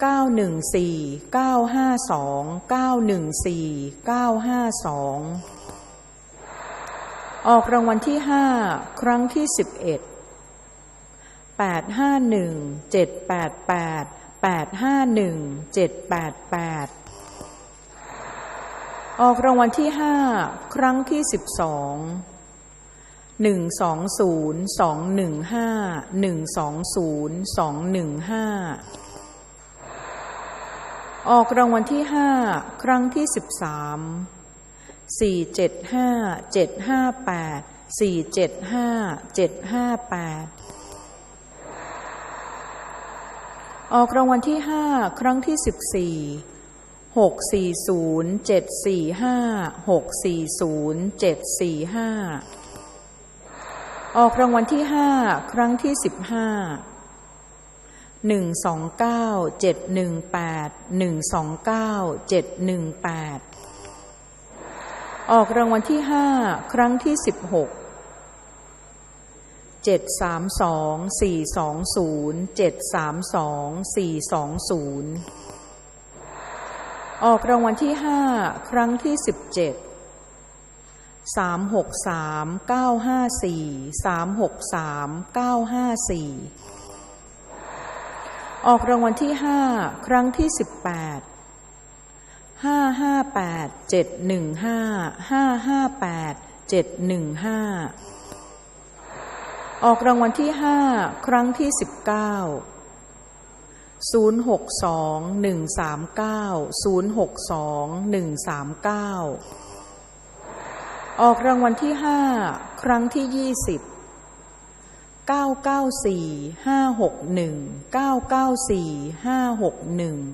เก้าหนึ่งสี่เก้าห้าสองเก้าหนึ่งสี่เก้าห้าสองออกรางวัลที่ห้าครั้งที่สิบเอ็ดแปดห้าหนึ่งเจ็ดแปดแปดแปดห้าหนึ่งเจ็ดแปดแปดออกรางวัลที่ห้าครั้งที่สิบสองหนึ่งส อองหนึ่งห้าหนึ่งสองศูนย์สองหนึ่งห้าออกรางวัลที่ห้าครั้งที่สิบสามสี่เจ็ดห้าเจ็ดห้าแปดสี่เจ็ดห้าเจ็ดห้าแปดออกรางวัลที่ห้าครั้งที่สิบสี่หกสี่ศูนย์เจ็ดสี่ห้าหกสี่ศูนย์เจ็ดสี่ห้าออกรางวัลที่ห้าครั้งที่สิบห้า หนึ่งสองเก้าเจ็ดหนึ่งแปดหนึ่งสองเก้าเจ็ดหนึ่งแปดออกรางวัลที่ห้าครั้งที่สิบหกเจ็ดสามสองสี่สองศูนย์เจ็ดสามสองสี่สองศูนย์ออกรางวัลที่ห้าครั้งที่สิบเจ็ดสามหกสามเก้าห้าสี่สามหกสามเก้าห้าสี่ ออกรางวัลที่ห้าครั้งที่สิบแปดห้าห้าแปดเจ็ดหนึ่งห้าห้าห้าแปดเจ็ดหนึ่งห้าออกรางวัลที่ห้าครั้งที่สิบเก้าศูนย์หกสองหนึ่งสามเก้าศูนย์หกสองหนึ่งสามเก้าออกรางวัลที่ห้าครั้งที่ยี่สิบ 994 561 994 561